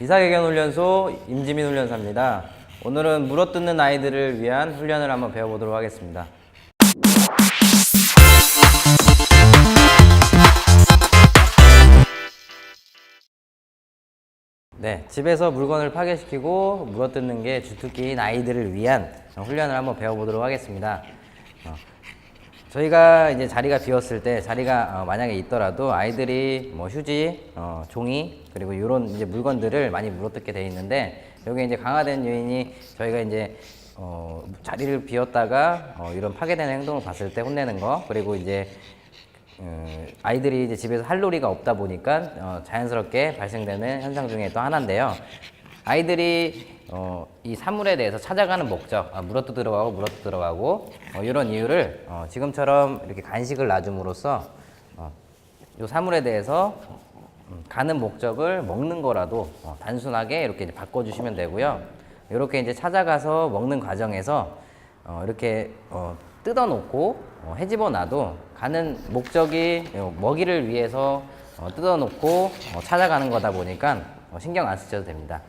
이사개견 훈련소 임지민 훈련사입니다. 오늘은 물어뜯는 아이들을 위한 훈련을 한번 배워보도록 하겠습니다. 네, 집에서 물건을 파괴시키고 물어뜯는 게 주특기인 아이들을 위한 훈련을 한번 배워보도록 하겠습니다. 어, 저희가 이제 자리가 비었을 때 자리가 어, 만약에 있더라도 아이들이 뭐 휴지, 어, 종이 그리고 이런 이제 물건들을 많이 물어뜯게 돼 있는데 여기 이제 강화된 요인이 저희가 이제 어, 자리를 비웠다가 어, 이런 파괴되는 행동을 봤을 때 혼내는 거 그리고 이제 어, 아이들이 이제 집에서 할 놀이가 없다 보니까 어, 자연스럽게 발생되는 현상 중에 또 하나인데요. 아이들이 어, 이 사물에 대해서 찾아가는 목적, 아, 물어뜯 들어가고 물어뜯 들어가고 어, 이런 이유를 어, 지금처럼 이렇게 간식을 놔줌으로써 어, 이 사물에 대해서 음, 가는 목적을 먹는 거라도 어, 단순하게 이렇게 바꿔주시면 되고요. 이렇게 이제 찾아가서 먹는 과정에서 어, 이렇게 어, 뜯어놓고 어, 헤집어 놔도 가는 목적이 어, 먹이를 위해서 어, 뜯어놓고 어, 찾아가는 거다 보니까 어, 신경 안 쓰셔도 됩니다.